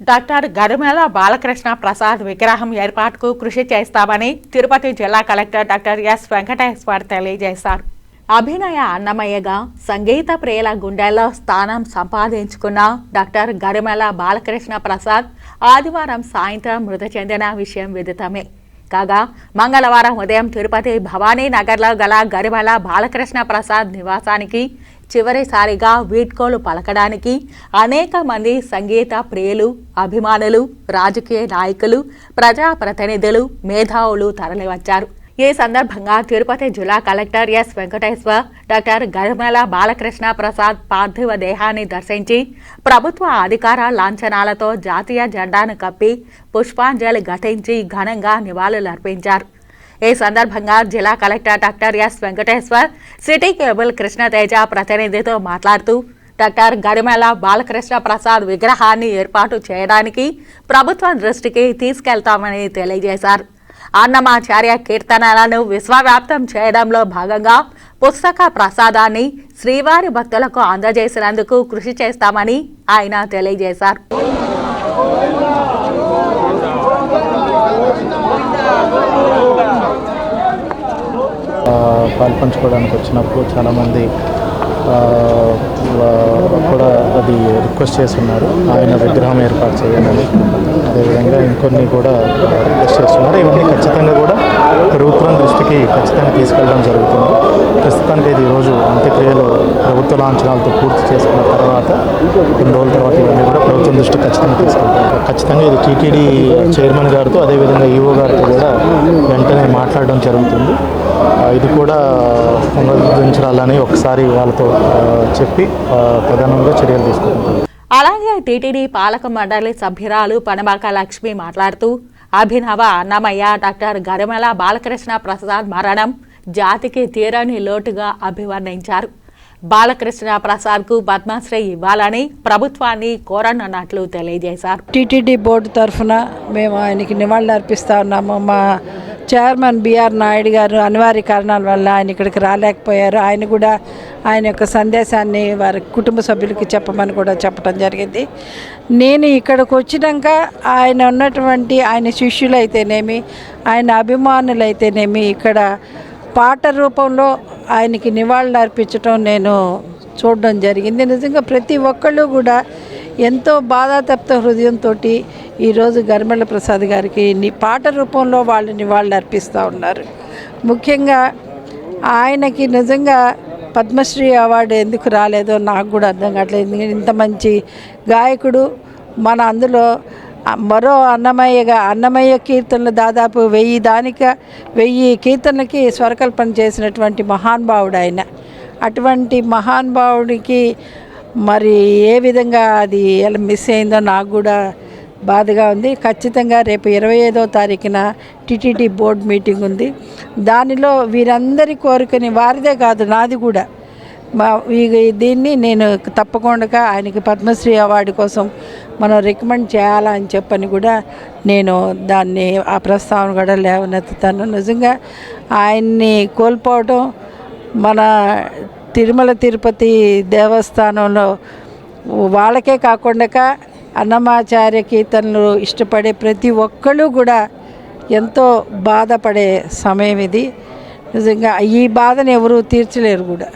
Doctor Garimella Balakrishna Prasad విగ్రహం ఏర్పాటుకు కృషి చేస్తామని తిరుపతి జిల్లా కలెక్టర్ డాక్టర్ ఎస్ వెంకటేశ్వర్ తెలియజేశారు. అభినయ అన్నమయ్యగా సంగీత ప్రియుల గుండెల్లో స్థానం సంపాదించుకున్న డాక్టర్ గరిమెల బాలకృష్ణ ప్రసాద్ ఆదివారం సాయంత్రం మృతి చెందిన విషయం విదితమే. కాగా మంగళవారం ఉదయం తిరుపతి భవానీ నగర్లో గల గరిమల బాలకృష్ణ ప్రసాద్ నివాసానికి చివరిసారిగా వీడ్కోలు పలకడానికి అనేక మంది సంగీత ప్రియులు అభిమానులు రాజకీయ నాయకులు ప్రజాప్రతినిధులు మేధావులు తరలివచ్చారు. ఈ సందర్భంగా తిరుపతి జిల్లా collector S Venkateshwar doctor Garimella Balakrishna Prasad పార్థివ దేహాన్ని దర్శించి ప్రభుత్వ అధికార లాంఛనాలతో జాతీయ జెండాను కప్పి పుష్పాంజలి ఘటించి ఘనంగా నివాళులర్పించారు. ఈ సందర్భంగా జిల్లా collector doctor S Venkateshwar city cable Krishnateja ప్రతినిధితో మాట్లాడుతూ డాక్టర్ గరిమెల బాలకృష్ణ ప్రసాద్ విగ్రహాన్ని ఏర్పాటు చేయడానికి ప్రభుత్వం దృష్టికి తీసుకెళ్తామని తెలియజేశారు. అన్నమాచార్య కీర్తనలను విశ్వవ్యాప్తం చేయడంలో భాగంగా పుస్తక ప్రసాదాన్ని శ్రీవారి భక్తులకు అందజేసినందుకు కృషి చేస్తామని ఆయన తెలియజేశారు. పాల్పంచుకోవడానికి వచ్చినప్పుడు చాలామంది కూడా అది రిక్వెస్ట్ చేస్తున్నారు. ఆయన విగ్రహం ఏర్పాటు చేయాలని. అదేవిధంగా ఇంకొన్ని కూడా రిక్వెస్ట్ చేస్తున్నారు. ఇవన్నీ ఖచ్చితంగా కూడా ప్రభుత్వం ఖచ్చితంగా తీసుకెళ్ళడం జరుగుతుంది. ప్రస్తుతానికి ఇది ఈరోజు అంత్యక్రియలు ప్రభుత్వ లాంఛనాలతో పూర్తి చేసుకున్న తర్వాత కొన్ని రోజుల తర్వాత ఇవన్నీ కూడా ప్రభుత్వం దృష్టి ఖచ్చితంగా తీసుకెళ్తాం ఖచ్చితంగా ఇది టీటీడీ చైర్మన్ గారితో అదేవిధంగా ఈఓ గారితో కూడా వెంటనే మాట్లాడడం జరుగుతుంది. ఇది కూడా పునరుద్ధరించాలని ఒకసారి వాళ్ళతో చెప్పి ప్రధానంగా చర్యలు తీసుకుంటాం. అలాగే టీటీడీ పాలక మండలి సభ్యురాలు పనబాక లక్ష్మి మాట్లాడుతూ అభినవ అన్నమయ్య డాక్టర్ గరిమల బాలకృష్ణ ప్రసాద్ మరణం. జాతికి తీరని లోటుగా అభివర్ణించారు. బాలకృష్ణ ప్రసాద్కు పద్మశ్రీ ఇవ్వాలని ప్రభుత్వాన్ని కోరనున్నట్లు తెలియజేశారు. టీటీడీ బోర్డు తరఫున మేము ఆయనకి నివాళులు అర్పిస్తా ఉన్నాము. మా చైర్మన్ బిఆర్ నాయుడు గారు అనివార్య కారణాల వల్ల ఆయన ఇక్కడికి రాలేకపోయారు. ఆయన కూడా ఆయన యొక్క సందేశాన్ని వారి కుటుంబ సభ్యులకి చెప్పమని కూడా చెప్పడం జరిగింది. నేను ఇక్కడికి వచ్చినాక ఆయన ఉన్నటువంటి ఆయన శిష్యులైతేనేమి ఆయన అభిమానులైతేనేమి ఇక్కడ పాట రూపంలో ఆయనకి నివాళులు అర్పించడం నేను చూడడం జరిగింది. నిజంగా ప్రతి ఒక్కళ్ళు కూడా ఎంతో బాధాతప్త హృదయంతో ఈరోజు గరిమెళ్ళ ప్రసాద్ గారికి పాట రూపంలో వాళ్ళు నివాళులు అర్పిస్తూ ఉన్నారు. ముఖ్యంగా ఆయనకి నిజంగా పద్మశ్రీ అవార్డు ఎందుకు రాలేదో నాకు కూడా అర్థం కావట్లేదు. ఎందుకంటే ఇంత మంచి గాయకుడు. మన అందులో మరో అన్నమయ్యగా అన్నమయ్య కీర్తనలు దాదాపు వెయ్యి దానిక వెయ్యి కీర్తనలకి స్వరకల్పన చేసినటువంటి మహానుభావుడు ఆయన. అటువంటి మహానుభావుడికి మరి ఏ విధంగా అది ఎలా మిస్ అయిందో నాకు కూడా బాధగా ఉంది. ఖచ్చితంగా రేపు ఇరవై ఐదో తారీఖున టిటిడి బోర్డు మీటింగ్ ఉంది. దానిలో వీరందరి కోరికని వారిదే కాదు నాది కూడా. మా దీన్ని నేను తప్పకుండా ఆయనకి పద్మశ్రీ అవార్డు కోసం మనం రికమెండ్ చేయాలని చెప్పని కూడా నేను దాన్ని ఆ ప్రస్తావన కూడా లేవనెత్తుతాను. నిజంగా ఆయన్ని కోల్పోవడం మన తిరుమల తిరుపతి దేవస్థానంలో వాళ్ళకే కాకుండా అన్నమాచార్య కీర్తనలు ఇష్టపడే ప్రతి ఒక్కళ్ళు కూడా ఎంతో బాధపడే సమయం ఇది. నిజంగా ఈ బాధను ఎవరూ తీర్చలేరు కూడా.